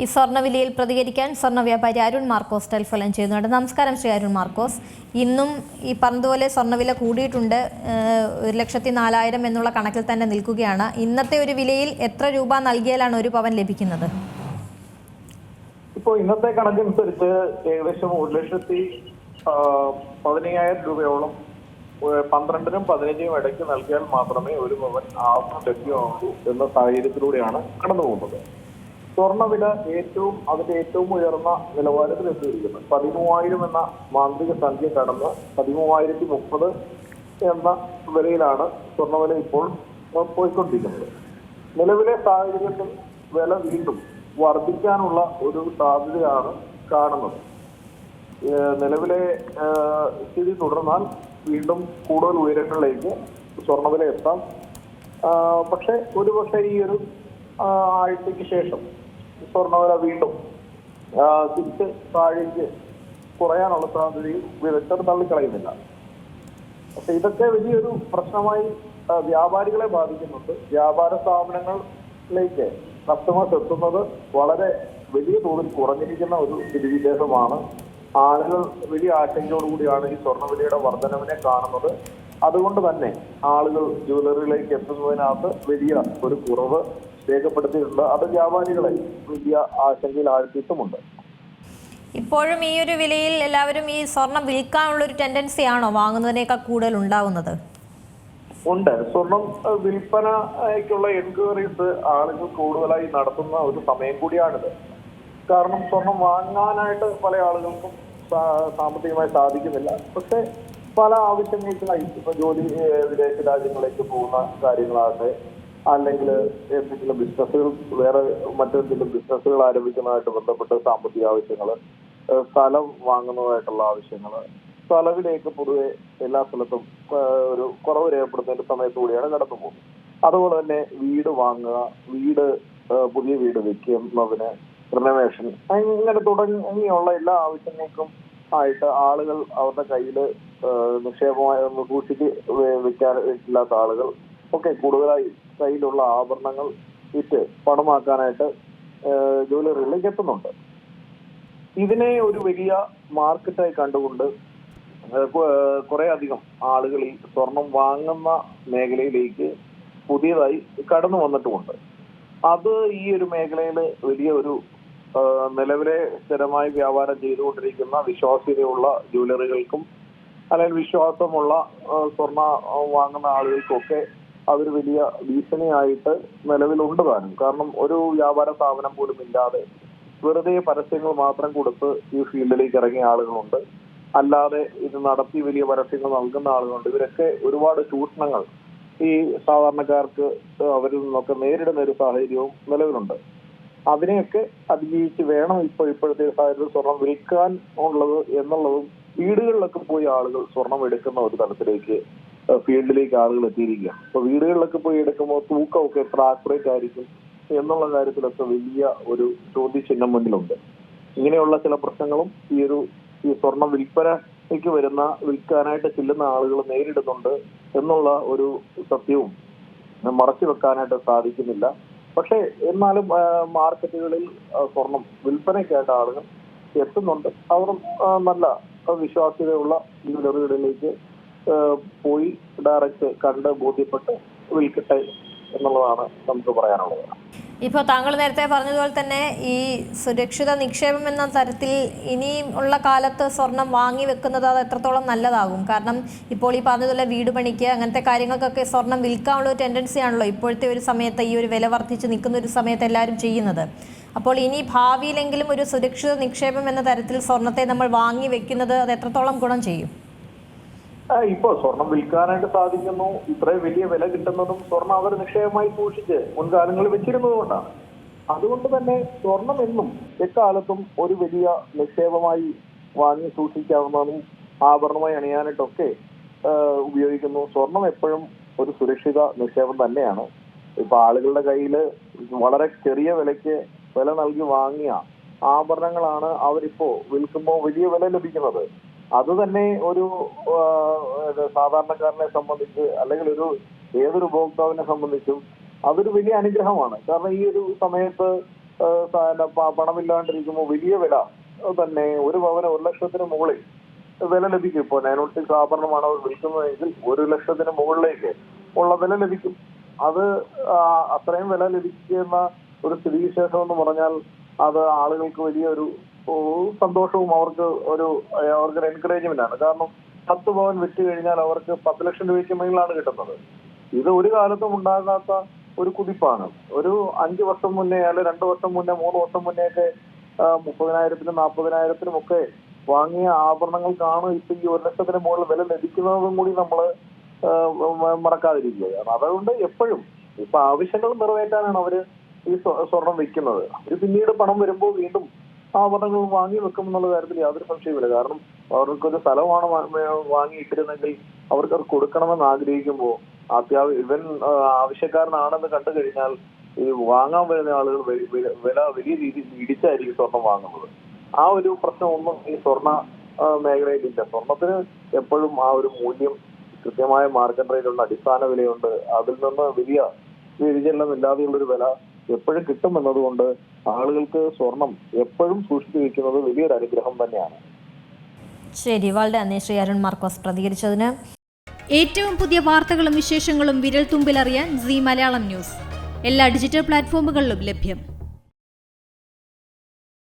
ഈ സ്വർണവിലയിൽ പ്രതികരിക്കാൻ സ്വർണ വ്യാപാരി അരുൺ മാർക്കോസ് ടെലിഫോൺ ചെയ്യുന്നുണ്ട്. നമസ്കാരം ശ്രീ അരുൺ മാർക്കോസ്. ഇന്നും ഈ പറഞ്ഞതുപോലെ സ്വർണവില കൂടിയിട്ടുണ്ട്. ഒരു ലക്ഷത്തി നാലായിരം എന്നുള്ള കണക്കിൽ തന്നെ നിൽക്കുകയാണ്. ഇന്നത്തെ ഒരു വിലയിൽ എത്ര രൂപ നൽകിയാലാണ് ഒരു പവൻ ലഭിക്കുന്നത്? ഇപ്പോൾ ഇന്നത്തെ കണക്കനുസരിച്ച് ഏകദേശം ഒരു ലക്ഷത്തി പതിനയ്യായിരം രൂപയോളം പന്ത്രണ്ടിനും പതിനഞ്ചിനും ഇടയ്ക്ക് നൽകിയാൽ മാത്രമേ ഒരു പവൻ ആവശ്യം ലഭ്യമാകൂ എന്ന സാഹചര്യത്തിലൂടെയാണ് കടന്നു പോകുന്നത് സ്വർണവില ഏറ്റവും അതിന്റെ ഏറ്റവും ഉയർന്ന നിലവാരത്തിൽ എത്തിയിരിക്കുന്നു. പതിമൂവായിരം എന്ന മാന്ത്രിക സംഖ്യ കടന്ന് പതിമൂവായിരത്തി മുപ്പത് എന്ന വിലയിലാണ് സ്വർണവില ഇപ്പോൾ പോയിക്കൊണ്ടിരിക്കുന്നത്. നിലവിലെ സാഹചര്യത്തിൽ വില വീണ്ടും വർദ്ധിക്കാനുള്ള ഒരു സാധ്യതയാണ് കാണുന്നത്. നിലവിലെ സ്ഥിതി തുടർന്നാൽ വീണ്ടും കൂടുതൽ ഉയരങ്ങളിലേക്ക് സ്വർണവില എത്താം. പക്ഷെ ഒരുപക്ഷെ ഈ ഒരു ആഴ്ചയ്ക്ക് ശേഷം സ്വർണവില വീണ്ടും തിരിച്ച് താഴേക്ക് കുറയാനുള്ള സാധ്യതയും വിദഗ്ധർ തള്ളിക്കളയുന്നില്ല. പക്ഷെ ഇതൊക്കെ വലിയൊരു പ്രശ്നമായി വ്യാപാരികളെ ബാധിക്കുന്നുണ്ട്. വ്യാപാര സ്ഥാപനങ്ങളിലേക്ക് കസ്റ്റമേഴ്സ് എത്തുന്നത് വളരെ വലിയ തോതിൽ കുറഞ്ഞിരിക്കുന്ന ഒരു സ്ഥിതിവിശേഷമാണ്. ആളുകൾ വലിയ ആശങ്കയോടുകൂടിയാണ് ഈ സ്വർണവിലയുടെ വർധനവിനെ കാണുന്നത്. അതുകൊണ്ട് തന്നെ ആളുകൾ ജ്വല്ലറിയിലേക്ക് എത്തുന്നതിനകത്ത് വലിയ ഒരു കുറവ് രേഖപ്പെടുത്തിയിട്ടുണ്ട്. അത് വ്യാപാരികളെ വലിയ ആശങ്കയിൽ ആഴ്ത്തിയിട്ടുമുണ്ട്. ഇപ്പോഴും ഈ ഒരു വിലയിൽ എല്ലാവരും ഈ സ്വർണം വിൽക്കാനുള്ള ഒരു ടെൻഡൻസി ആണോ വാങ്ങുന്നതിനേക്കാൾ കൂടുതൽ ഉണ്ടാവുന്നത്? ഉണ്ട്. സ്വർണം വിൽപ്പനയ്ക്കുള്ള എൻക്വയറീസ് ആളുകൾ കൂടുതലായി നടത്തുന്ന ഒരു സമയം കൂടിയാണിത്. കാരണം സ്വർണം വാങ്ങാനായിട്ട് പല ആളുകൾക്കും സാമ്പത്തികമായി സാധിക്കുന്നില്ല. പക്ഷെ പല ആവശ്യങ്ങൾക്കായി ഇപ്പൊ ജോലി വിദേശ രാജ്യങ്ങളിലേക്ക് പോകുന്ന കാര്യങ്ങളാകട്ടെ അല്ലെങ്കിൽ എന്തെങ്കിലും ബിസിനസ്സുകൾ വേറെ മറ്റെന്തെങ്കിലും ബിസിനസ്സുകൾ ആരംഭിക്കുന്നതായിട്ട് ബന്ധപ്പെട്ട സാമ്പത്തിക ആവശ്യങ്ങൾ സ്ഥലം വാങ്ങുന്നതായിട്ടുള്ള ആവശ്യങ്ങൾ സ്ഥലവിലേക്ക് പൊതുവെ എല്ലാ സ്ഥലത്തും ഒരു കുറവ് രേഖപ്പെടുത്തുന്ന സമയത്ത് കൂടിയാണ് കടന്നു പോകുന്നത്. അതുപോലെ തന്നെ വീട് വാങ്ങുക വീട് പുതിയ വീട് വെക്കുന്നതിന് റിനോവേഷൻ അങ്ങനെ തുടങ്ങിയുള്ള എല്ലാ ആവശ്യങ്ങൾക്കും ആയിട്ട് ആളുകൾ അവരുടെ കയ്യിൽ നിക്ഷേപമായി സൂക്ഷിച്ച് വെക്കാൻ ഇല്ലാത്ത ആളുകൾ ഒക്കെ കൂടുതലായി കയ്യിലുള്ള ആഭരണങ്ങൾ വിറ്റ് പണമാക്കാനായിട്ട് ജ്വല്ലറികളിലേക്ക് എത്തുന്നുണ്ട്. ഇതിനെ ഒരു വലിയ മാർക്കറ്റായി കണ്ടുകൊണ്ട് കുറെ അധികം ആളുകൾ ഈ സ്വർണം വാങ്ങുന്ന മേഖലയിലേക്ക് പുതിയതായി കടന്നു വന്നിട്ടുമുണ്ട്. അത് ഈ ഒരു മേഖലയിൽ വലിയ ഒരു നിലവിലെ സ്ഥിരമായി വ്യാപാരം ചെയ്തുകൊണ്ടിരിക്കുന്ന വിശ്വാസ്യതയുള്ള ജ്വല്ലറികൾക്കും അല്ലെങ്കിൽ വിശ്വാസമുള്ള സ്വർണ വാങ്ങുന്ന ആളുകൾക്കൊക്കെ അവർ വലിയ ഭീഷണിയായിട്ട് നിലവിലുണ്ട് താനും. കാരണം ഒരു വ്യാപാര സ്ഥാപനം പോലും ഇല്ലാതെ വെറുതെ പരസ്യങ്ങൾ മാത്രം കൊടുത്ത് ഈ ഫീൽഡിലേക്ക് ഇറങ്ങിയ ആളുകളുണ്ട്. അല്ലാതെ ഇത് നടത്തി വലിയ പരസ്യങ്ങൾ നൽകുന്ന ആളുകളുണ്ട്. ഇവരൊക്കെ ഒരുപാട് ചൂഷണങ്ങൾ ഈ സാധാരണക്കാർക്ക് അവരിൽ നിന്നൊക്കെ നേരിടുന്ന ഒരു സാഹചര്യവും നിലവിലുണ്ട്. അതിനെയൊക്കെ അതിജീവിച്ച് വേണം ഇപ്പോൾ ഇപ്പോഴത്തെ സാഹചര്യത്തിൽ സ്വർണം വിൽക്കാൻ ഉള്ളത് എന്നുള്ളതും വീടുകളിലൊക്കെ പോയി ആളുകൾ സ്വർണം എടുക്കുന്ന ഒരു തലത്തിലേക്ക് ഫീൽഡിലേക്ക് ആളുകൾ എത്തിയിരിക്കുകയാണ്. അപ്പൊ വീടുകളിലൊക്കെ പോയി എടുക്കുമ്പോൾ തൂക്കമൊക്കെ എത്ര ആക്യുറേറ്റ് ആയിരിക്കും എന്നുള്ള കാര്യത്തിലൊക്കെ വലിയ ഒരു ചോദ്യചിഹ്നം മുന്നിലുണ്ട്. ഇങ്ങനെയുള്ള ചില പ്രശ്നങ്ങളും ഈ ഒരു ഈ സ്വർണം വിൽപ്പനയ്ക്ക് വരുന്ന വിൽക്കാനായിട്ട് ചെല്ലുന്ന ആളുകൾ നേരിടുന്നുണ്ട് എന്നുള്ള ഒരു സത്യവും മറച്ചു വെക്കാനായിട്ട് സാധിക്കുന്നില്ല. പക്ഷേ എന്നാലും മാർക്കറ്റുകളിൽ സ്വർണം വിൽപ്പനയ്ക്കായിട്ട് ആളുകൾ എത്തുന്നുണ്ട്. അവർ നല്ല വിശ്വാസ്യതയുള്ള ജ്വല്ലറികളിലേക്ക് പോയി ഡയറക്റ്റ് കണ്ട് ബോധ്യപ്പെട്ട് വിൽക്കട്ടെ എന്നുള്ളതാണ് നമുക്ക് പറയാനുള്ളത്. ഇപ്പോൾ താങ്കൾ നേരത്തെ പറഞ്ഞതുപോലെ തന്നെ ഈ സുരക്ഷിത നിക്ഷേപം എന്ന തരത്തിൽ ഇനിയും ഉള്ള കാലത്ത് സ്വർണം വാങ്ങി വെക്കുന്നത് അത് എത്രത്തോളം നല്ലതാകും? കാരണം ഇപ്പോൾ ഈ പറഞ്ഞതുപോലെ വീട് പണിക്ക് അങ്ങനത്തെ കാര്യങ്ങൾക്കൊക്കെ സ്വർണം വിൽക്കാനുള്ള ഒരു ടെൻഡൻസി ആണല്ലോ ഇപ്പോഴത്തെ ഒരു സമയത്ത് ഈ ഒരു വില വർദ്ധിച്ച് നിൽക്കുന്ന ഒരു സമയത്ത് എല്ലാവരും ചെയ്യുന്നത്. അപ്പോൾ ഇനി ഭാവിയിലെങ്കിലും ഒരു സുരക്ഷിത നിക്ഷേപം എന്ന തരത്തിൽ സ്വർണത്തെ നമ്മൾ വാങ്ങി വെക്കുന്നത് അത് എത്രത്തോളം ഗുണം ചെയ്യും? ഇപ്പൊ സ്വർണം വിൽക്കാനായിട്ട് സാധിക്കുന്നു. ഇത്രയും വലിയ വില കിട്ടുന്നതും സ്വർണം അവർ നിക്ഷേപമായി സൂക്ഷിച്ച് മുൻകാലങ്ങളിൽ വെച്ചിരുന്നത് കൊണ്ടാണ്. അതുകൊണ്ട് തന്നെ സ്വർണം എന്നും എക്കാലത്തും ഒരു വലിയ നിക്ഷേപമായി വാങ്ങി സൂക്ഷിക്കാവുന്നതും ആഭരണമായി അണിയാനായിട്ടൊക്കെ ഉപയോഗിക്കുന്നു. സ്വർണം എപ്പോഴും ഒരു സുരക്ഷിത നിക്ഷേപം തന്നെയാണ്. ഇപ്പൊ ആളുകളുടെ കയ്യിൽ വളരെ ചെറിയ വിലയ്ക്ക് വില നൽകി വാങ്ങിയ ആഭരണങ്ങളാണ് അവരിപ്പോ വിൽക്കുമ്പോൾ വലിയ വില ലഭിക്കുന്നത്. അത് തന്നെ ഒരു സാധാരണക്കാരനെ സംബന്ധിച്ച് അല്ലെങ്കിൽ ഒരു ഏതൊരു ഉപഭോക്താവിനെ സംബന്ധിച്ചും അതൊരു വലിയ അനുഗ്രഹമാണ്. കാരണം ഈ ഒരു സമയത്ത് പണമില്ലാണ്ടിരിക്കുമ്പോൾ വലിയ വില തന്നെ ഒരു പവന് ഒരു ലക്ഷത്തിന് മുകളിൽ വില ലഭിക്കും. ഇപ്പോൾ നയൻ വൺ ആഭരണമാണ് അവർ വിൽക്കുന്നതെങ്കിൽ ഒരു ലക്ഷത്തിന് മുകളിലേക്ക് ഉള്ള വില ലഭിക്കും. അത് അത്രയും വില ലഭിക്കുന്ന ഒരു സ്ഥിതിവിശേഷം എന്ന് പറഞ്ഞാൽ അത് ആളുകൾക്ക് വലിയൊരു സന്തോഷവും അവർക്ക് ഒരു അവർക്ക് ഒരു എൻകറേജ്മെന്റ് ആണ്. കാരണം പത്ത് പവൻ വിറ്റ് കഴിഞ്ഞാൽ അവർക്ക് പത്ത് ലക്ഷം രൂപയ്ക്ക് മുകളിലാണ് കിട്ടുന്നത്. ഇത് ഒരു കാലത്തും ഉണ്ടാകാത്ത ഒരു കുതിപ്പാണ് ഒരു അഞ്ച് വർഷം മുന്നേ അല്ലെ രണ്ട് വർഷം മുന്നേ മൂന്ന് വർഷം മുന്നേ ഒക്കെ മുപ്പതിനായിരത്തിനും നാൽപ്പതിനായിരത്തിനും ഒക്കെ വാങ്ങിയ ആഭരണങ്ങൾക്കാണ് ഇപ്പൊ ഈ ഒരു ലക്ഷത്തിന് മുകളിൽ വില ലഭിക്കുന്നതും കൂടി നമ്മൾ മറക്കാതിരിക്കുക. അതുകൊണ്ട് എപ്പോഴും ഇപ്പൊ ആവശ്യങ്ങൾ നിറവേറ്റാനാണ് അവർ ഈ സ്വ- സ്വർണം വെക്കുന്നത് അവർ പിന്നീട് പണം വരുമ്പോൾ വീണ്ടും ആഭരണങ്ങൾ വാങ്ങി വെക്കും എന്നുള്ള കാര്യത്തിൽ യാതൊരു സംശയമില്ല കാരണം അവർക്കൊരു സ്ഥലമാണ് വാങ്ങി ഇട്ടിരുന്നെങ്കിൽ അവർക്ക് അത് കൊടുക്കണമെന്ന് ആഗ്രഹിക്കുമ്പോൾ അത്യാവശ്യം ഇവൻ ആവശ്യക്കാരനാണെന്ന് കണ്ടു കഴിഞ്ഞാൽ ഈ വാങ്ങാൻ വരുന്ന ആളുകൾ വില വലിയ രീതിയിൽ ഇടിച്ചായിരിക്കും സ്വർണം വാങ്ങുന്നത്. ആ ഒരു പ്രശ്നം പ്രശ്നമൊന്നും ഈ സ്വർണ മേഖലയിലില്ല. സ്വർണത്തിന് എപ്പോഴും ആ ഒരു മൂല്യം കൃത്യമായ മാർക്കറ്റ് റേറ്റുള്ള അടിസ്ഥാന വിലയുണ്ട്. അതിൽ നിന്ന് വലിയ ഒരു വില എപ്പോഴും കിട്ടും എന്നതുകൊണ്ട് ആളുകൾക്ക് സ്വർണം എപ്പോഴും സൂക്ഷിച്ചു വെക്കുന്നത് വലിയൊരു അനുഗ്രഹം തന്നെയാണ്. ശരി വളരെ നന്ദി. ശ്രീ അരുൺ മാർക്കോസ് പ്രതികരിച്ചതിന്. ഏറ്റവും പുതിയ വാർത്തകളും വിശേഷങ്ങളും വിരൽ തുമ്പിലറിയാൻ സി മലയാളം ന്യൂസ്. എല്ലാ ഡിജിറ്റൽ പ്ലാറ്റ്ഫോമുകളിലും ലഭ്യം.